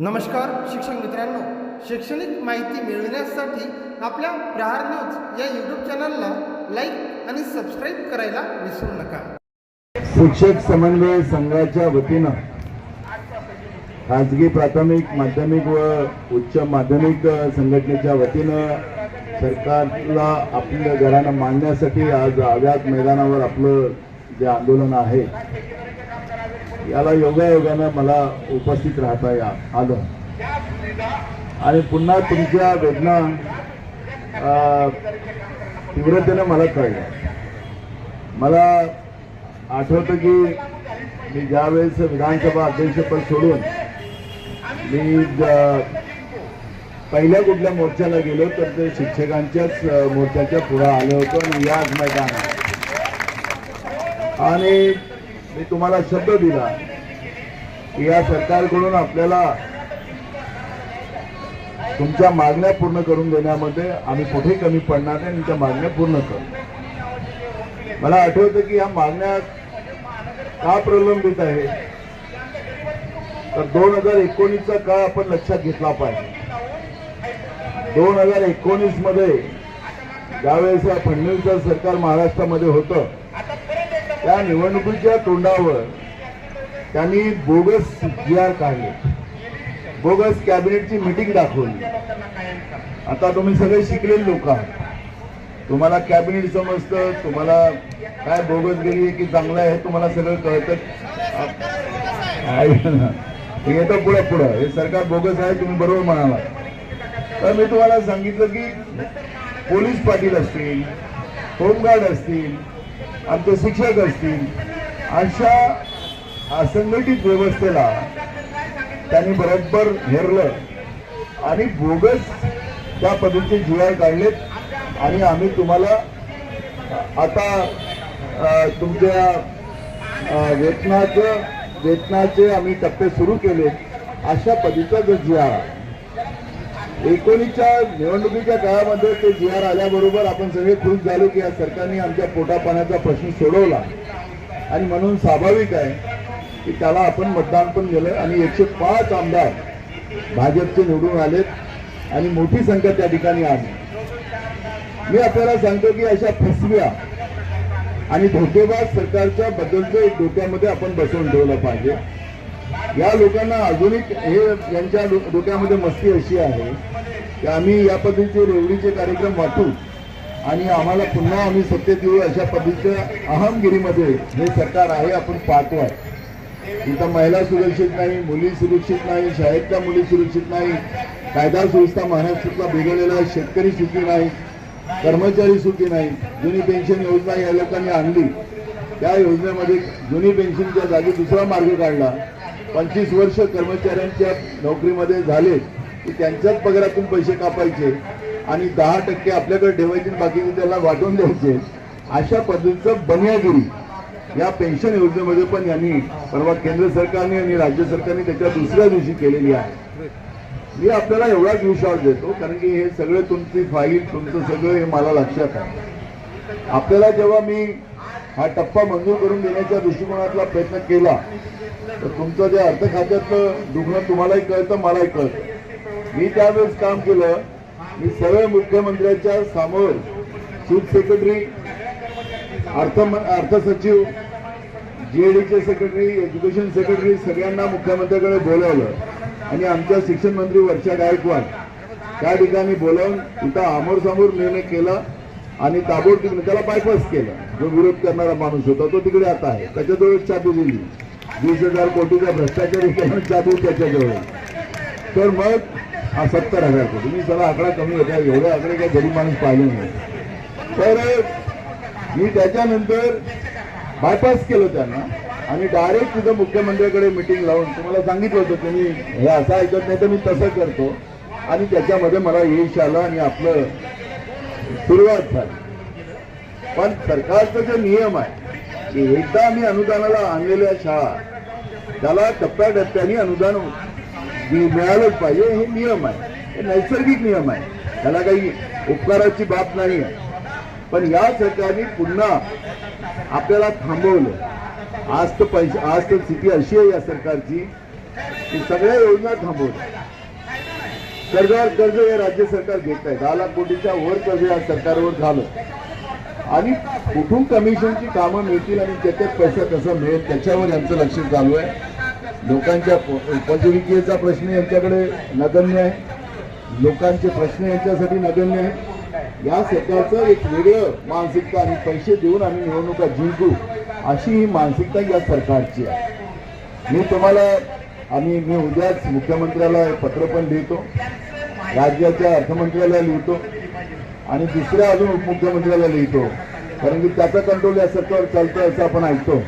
नमस्कार शिक्षक मित्रांनो. शैक्षणिक माहिती मिळविण्यासाठी आपल्या प्रहार न्यूज या यूट्यूब चॅनलला लाईक आणि सबस्क्राईब करायला विसरू नका. शिक्षक समन्वय संघाच्या वतीनं खाजगी प्राथमिक माध्यमिक व उच्च माध्यमिक संघटनेच्या वतीनं सरकारला आपल्या घरानं मांडण्यासाठी आज आव्यात मैदानावर आपलं जे आंदोलन आहे याला योगायोगानं मला उपस्थित राहता या आलं. आणि पुन्हा तुमच्या वेदना तीव्रतेनं मला कळल्या मला आठवतं की मी ज्यावेळेस विधानसभा अध्यक्षपद सोडून मी पहिल्या कुठल्या मोर्चाला गेलो तर ते शिक्षकांच्याच मोर्चाच्या पुढे आलो होतो आणि याच मैदानात. आणि मी तुम्हाला शब्द दिला की या सरकारकडून आपल्याला तुमच्या मागण्या पूर्ण करून देण्यामध्ये आम्ही कुठे कमी पडणार नाही तुमच्या त्या मागण्या पूर्ण करू. मला आठवतं की या मागण्या का प्रलंबित आहे तर दोन हजार एकोणीसचा काळ आपण लक्षात घेतला पाहिजे. दोन हजार एकोणीसमध्ये ज्यावेळेस या फडणवीसचं सरकार महाराष्ट्रामध्ये होतं त्या निवडणुकीच्या तोंडावर त्यांनी बोगस जी आर काढले. बोगस कॅबिनेटची मिटिंग दाखवली. आता तुम्ही सगळे शिकलेले लोक आहात. तुम्हाला कॅबिनेट समजतं तुम्हाला काय बोगस गेली की चांगलं आहे तुम्हाला सगळं कळतं. ना. हे येतं पुढं पुढं. हे सरकार बोगस आहे तुम्ही बरोबर म्हणाला तर मी तुम्हाला सांगितलं की पोलीस पाटील असतील होमगार्ड असतील आमचे शिक्षक असतील. अशा असंघटित व्यवस्थेला त्यांनी बरोबर हेरलं. आणि बोगस त्या पद्धतीचे जी काढलेत. आणि आम्ही तुम्हाला आता तुमच्या वेतनाचं वेतनाचे आम्ही टप्पे सुरू केले अशा पद्धतीचा जो जी आहे एकोणीसच्या निवडणुकीच्या काळामध्ये ते जी आर आल्याबरोबर आपण सगळे खुश झालो की या सरकारने आमच्या पोटापाण्याचा प्रश्न सोडवला. आणि म्हणून स्वाभाविक आहे की त्याला आपण मतदान पण दिलं आणि एकशे पाच आमदार भाजपचे निवडून आलेत आणि मोठी संख्या त्या ठिकाणी आली मी आपल्याला सांगतो की अशा फसव्या आणि धोकेबाज सरकारच्या बद्दलचं एक डोक्यामध्ये आपण बसवून ठेवलं पाहिजे. या लोकांना अजूनही हे यांच्या डोक्यामध्ये मस्ती अशी आहे की आम्ही या पद्धतीचे रेवडीचे कार्यक्रम वाटू आणि आम्हाला पुन्हा आम्ही सत्तेत येऊ अशा पद्धतीच्या अहमगिरीमध्ये हे सरकार आहे आपण पाहतो आहे. इथं महिला सुरक्षित नाही मुली सुरक्षित नाही शाळेतल्या मुली सुरक्षित नाही कायदा सुव्यवस्था महाराष्ट्रातला बिघडलेला आहे शेतकरी सुखी नाही कर्मचारी सुखी नाही जुनी पेन्शन योजना या लोकांनी आणली. त्या योजनेमध्ये जुनी पेन्शनच्या जागी दुसरा मार्ग काढला. पंचवीस वर्ष कर्मचाऱ्यांच्या नोकरीमध्ये झाले की त्यांच्याच पगारातून पैसे कापायचे आणि दहा टक्के आपल्याकडे ठेवायचे बाकी त्याला वाटून द्यायचे. अशा पद्धतीचं बनियागिरी या पेन्शन योजनेमध्ये पण यांनी परवा केंद्र सरकारने आणि राज्य सरकारने त्याच्या दुसऱ्या दिवशी केलेली आहे. मी आपल्याला एवढाच विश्वास देतो कारण की हे सगळे तुमची फाईल तुमचं सगळं हे मला लक्षात आहे. आपल्याला जेव्हा मी हा टप्पा मंजूर करून देण्याच्या दृष्टिकोनातला प्रयत्न केला. तर तुमचं जे अर्थ खात्यातलं दुखणं तुम्हालाही कळतं मलाही कळतं. मी त्यावेळेस काम केलं. मी सगळ्या मुख्यमंत्र्यांच्या समोर चीफ सेक्रेटरी अर्थ अर्थ सचिव जीएडीचे सेक्रेटरी एज्युकेशन सेक्रेटरी सगळ्यांना मुख्यमंत्र्याकडे बोलावलं. आणि आमच्या शिक्षण मंत्री वर्षा गायकवाड त्या ठिकाणी बोलावून तिथं आमोर समोर निर्णय केला आणि ताबडतोब त्याला बायपास केलं. जो विरोध करणारा माणूस होता तो तिकडे आता आहे. त्याच्याजवळ चाबी दिली. वीस हजार कोटीचा भ्रष्टाचारी केला चाबी त्याच्याजवळ. तर मग हा सत्तर हजार कोटी. मी सगळा आकडा कमी होता एवढे आकडे काही गरीब माणूस पाहिले नाही. तर मी त्याच्यानंतर बायपास केलं त्यांना आणि डायरेक्ट तिथं मुख्यमंत्र्याकडे मिटिंग लावून तुम्हाला सांगितलं होतं तुम्ही हे असं ऐकत नाही तर मी तसं करतो. आणि त्याच्यामध्ये मला यश आलं आणि आपलं सुरुवात झाली. पण सरकारचा जो नियम आहे की एकदा आम्ही अनुदानाला आणलेल्या शाळा त्याला टप्प्याटप्प्याने अनुदान मिळालंच पाहिजे हे नियम आहे. हे नैसर्गिक नियम आहे. त्याला काही उपकाराची बाब नाही आहे. पण या सरकारने पुन्हा आपल्याला थांबवलं. आज तर पैसे आज तर स्थिती अशी आहे या सरकारची की सगळ्या योजना थांबवल्या. कर्जावर कर्ज हे राज्य सरकार घेत आहे दहा लाख कोटीच्या वर कर्ज या सरकारवर झालं. आणि कुठून कमिशनची कामं मिळतील आणि त्याच्यात पैसा कसा मिळेल त्याच्यावर यांचं लक्ष चालू आहे. लोकांच्या उपजीविकेचा प्रश्न यांच्याकडे नगण्य आहे. लोकांचे प्रश्न यांच्यासाठी नगण्य आहे. या सरकारचं एक वेगळं मानसिकता आणि पैसे देऊन आम्ही निवडणुका जिंकू अशी ही मानसिकता या सरकारची आहे. मी तुम्हाला आम्ही मी उद्याच मुख्यमंत्र्याला पत्र पण लिहितो. राज्याच्या अर्थमंत्र्याला लिहितो. आणि दुसऱ्या अजून उपमुख्यमंत्र्याला लिहितो. कारण की त्याचं कंट्रोल या सरकार चालतं असं आपण ऐकतो.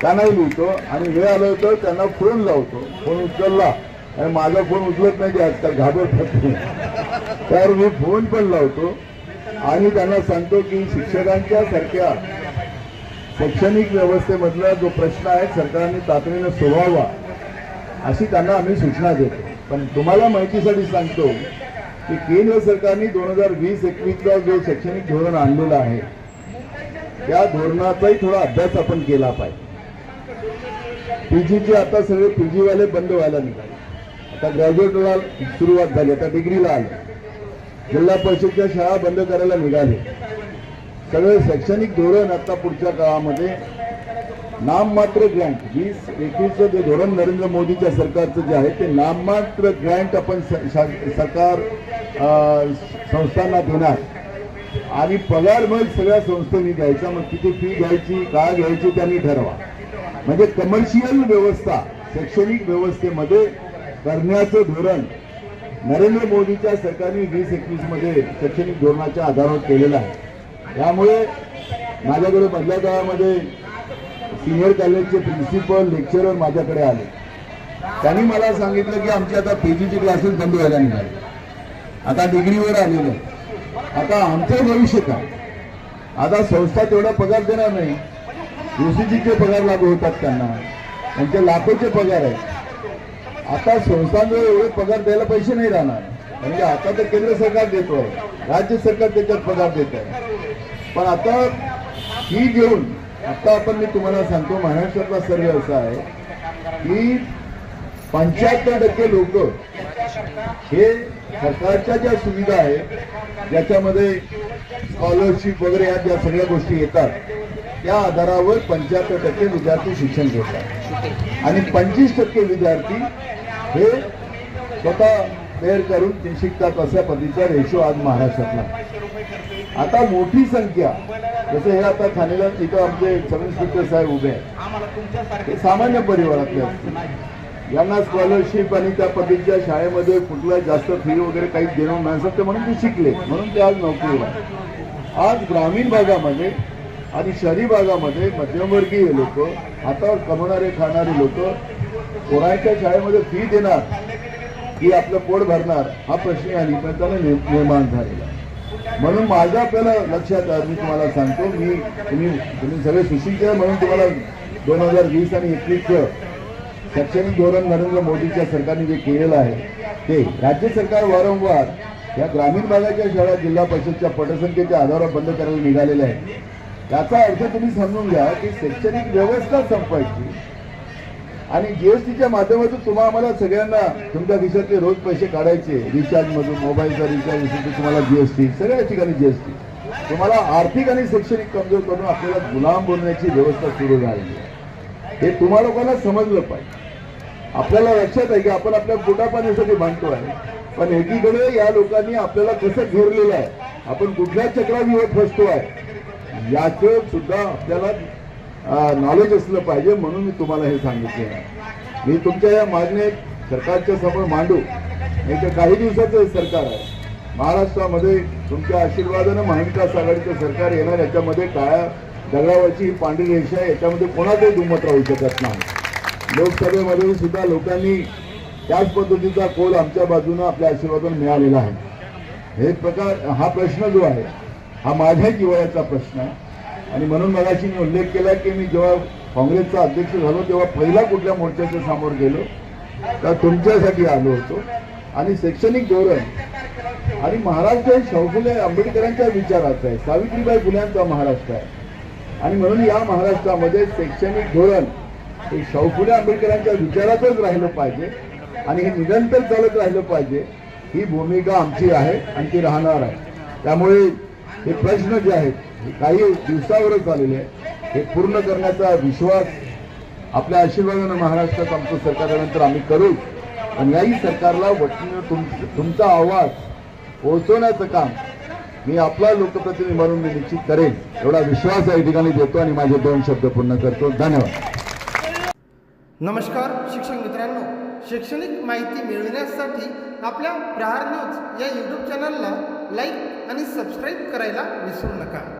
त्यांनाही लिहितो? आणि वेळ आलं तर त्यांना फोन लावतो. फोन उचलला. आणि माझा फोन उचलत नाही ते आजकाल घाबरतात. ते. तर मी फोन पण लावतो. आणि त्यांना सांगतो की शिक्षकांच्या सारख्या शैक्षणिक व्यवस्थेमधला जो प्रश्न आहे सरकारने तातडीनं सोडवावा. अशी त्यांना आम्ही सूचना देतो. पण तुम्हाला माहितीसाठी सांगतो की केंद्र सरकारने दोन हजार वीस एकवीसचा जो शैक्षणिक धोरण आणलेलं आहे त्या धोरणाचाही थोडा अभ्यास आपण केला पाहिजे. पीजीचे आता सगळे पीजीवाले बंद व्हायला निघाले. आता ग्रॅज्युएटला सुरुवात झाली आता डिग्रीला आले. जिल्हा परिषदच्या शाळा बंद करायला निघाले. सगळं शैक्षणिक धोरण आता पुढच्या काळामध्ये नाममात्र ग्रँट वीस एकवीसचं जे धोरण नरेंद्र मोदीच्या सरकारचं जे आहे ते नाममात्र ग्रँट आपण स- शा- सरकार संस्थांना देणार. आणि पगार मग सगळ्या संस्थांनी द्यायचा मग किती फी घ्यायची काय घ्यायची त्यांनी ठरवा. म्हणजे कमर्शियल व्यवस्था शैक्षणिक व्यवस्थेमध्ये करण्याचं धोरण नरेंद्र मोदीच्या सरकारने वीस एकवीसमध्ये शैक्षणिक धोरणाच्या आधारावर केलेलं आहे. त्यामुळे माझ्याकडे मधल्या काळामध्ये सिनियर कॉलेजचे प्रिन्सिपल लेक्चरर माझ्याकडे आले. त्यांनी मला सांगितलं की आमचे आता पी जीचे क्लासेस बंद व्हायला निघाले. आता डिग्रीवर आलेलं. आहे. आता आमचं भविष्य काय? आता संस्था तेवढा पगार देणार नाही. युसीजीचे पगार लागू होतात त्यांना. त्यांचे लाखोचे पगार आहेत. आता संस्थांजवळ एवढे पगार द्यायला पैसे नाही राहणार. म्हणजे आता तर केंद्र सरकार देतोय. राज्य सरकार त्याच्यात पगार देत आहे पण आता ही घेऊन आता आपण मी तुम्हाला सांगतो महाराष्ट्रातला सर्वे असा आहे की पंच्याहत्तर टक्के लोक हे सरकारच्या ज्या सुविधा आहेत ज्याच्यामध्ये स्कॉलरशिप वगैरे या ज्या सगळ्या गोष्टी येतात त्या आधारावर पंच्याहत्तर टक्के विद्यार्थी शिक्षण घेतात. आणि पंचवीस टक्के विद्यार्थी हे स्वतः तयार करून ते शिकतात अशा पद्धतीचा रेशो आज महाराष्ट्रातला. आता मोठी संख्या. जसं हे आता ठाणेला इथं आमचे सब इन्स्पेक्टर साहेब उभे आहेत. हे सामान्य परिवारातले असतील यांना स्कॉलरशिप आणि त्या पद्धतीच्या शाळेमध्ये कुठला जास्त फी वगैरे काही देणं नसतं ते म्हणून ते शिकले. म्हणून ते आज नोकरीला. आज ग्रामीण भागामध्ये आणि शहरी भागामध्ये मध्यमवर्गीय लोक हातावर कमवणारे खाणारे लोक कोणाच्या शाळेमध्ये फी देणार की आपलं पोट भरणार हा प्रश्न या निमित्तानं निर्माण झालेला. म्हणून माझं आपल्याला लक्षात मी तुम्हाला सांगतो मी तुम्ही तुम्ही सगळे सुशील केलं म्हणून तुम्हाला दोन हजार वीस आणि एकवीसचं शैक्षणिक धोरण नरेंद्र मोदीच्या सरकारने जे केलेलं आहे ते राज्य सरकार वारंवार या ग्रामीण भागाच्या शाळा जिल्हा परिषदच्या पटसंख्येच्या आधारावर बंद करायला निघालेले आहे याचा अर्थ तुम्ही समजून घ्या की शैक्षणिक व्यवस्था संपवायची. आणि जीएसटीच्या माध्यमातून तुम्हा आम्हाला सगळ्यांना तुमच्या खिशातले रोज पैसे काढायचे. रिचार्ज मधून मोबाईलचा रिचार्ज असेल तुम्हाला जीएसटी सगळ्या ठिकाणी जीएसटी तुम्हाला आर्थिक आणि शैक्षणिक कमजोर करून आपल्याला गुलाम बनवण्याची व्यवस्था सुरू झालेली आहे. हे तुम्हा लोकांना समजलं पाहिजे. आपल्याला लक्षात आहे की आपण आपल्या पोटापाण्यासाठी बांधतो आहे. पण एकीकडे या लोकांनी आपल्याला कसं घेरलेलं आहे? आपण कुठल्या चक्राव्यूहात फसतो आहे? याचं सुद्धा आपल्याला नॉलेज असलं पाहिजे म्हणून मी तुम्हाला हे सांगितले. मी तुमच्या या मागण्या सरकारच्या समोर मांडू. नाही तर काही दिवसाचं हे सरकार आहे. महाराष्ट्रामध्ये तुमच्या आशीर्वादानं महाविकास आघाडीचं सरकार येणार याच्यामध्ये काळ्या दगडावरची ही पांढरी रेषा आहे याच्यामध्ये कोणाचंही दुमत राहू शकत नाही. लोकसभेमध्ये सुद्धा लोकांनी त्याच पद्धतीचा कोल आमच्या बाजूनं आपल्या आशीर्वादानं मिळालेला आहे. हे प्रकार हा प्रश्न जो आहे हा माझ्या जिवाळ्याचा प्रश्न आहे. आणि म्हणून मगाशी मी उल्लेख केला की मी जेव्हा काँग्रेसचा अध्यक्ष झालो तेव्हा पहिला कुठल्या मोर्चाच्या समोर गेलो तर तुमच्यासाठी आलो होतो. आणि शैक्षणिक धोरण आणि महाराष्ट्र हे शाहू आंबेडकरांच्या विचाराचं आहे सावित्रीबाई फुल्यांचा महाराष्ट्र आहे. आणि म्हणून या महाराष्ट्रामध्ये शैक्षणिक धोरण हे शाहू आंबेडकरांच्या विचारातच राहिलं पाहिजे आणि हे निरंतर चालत राहिलं पाहिजे ही भूमिका आमची आहे आणि ती राहणार आहे. त्यामुळे हे प्रश्न जे आहेत काही दिवसावरच आलेले आहे. हे पूर्ण करण्याचा विश्वास आपल्या आशीर्वादानं महाराष्ट्रात आमचं सरकार आल्यानंतर आम्ही करू. आणि याही सरकारला वचन तुम तुमचा आवाज पोहोचवण्याचं काम मी आपला लोकप्रतिनिधी म्हणून मी निश्चित करेन. एवढा विश्वास या ठिकाणी देतो आणि माझे दोन शब्द पूर्ण करतो. धन्यवाद. नमस्कार शिक्षक मित्रांनो. शैक्षणिक माहिती मिळविण्यासाठी आपल्या प्रहार न्यूज या यूट्यूब चॅनलला लाईक आणि सबस्क्राईब करायला विसरू नका.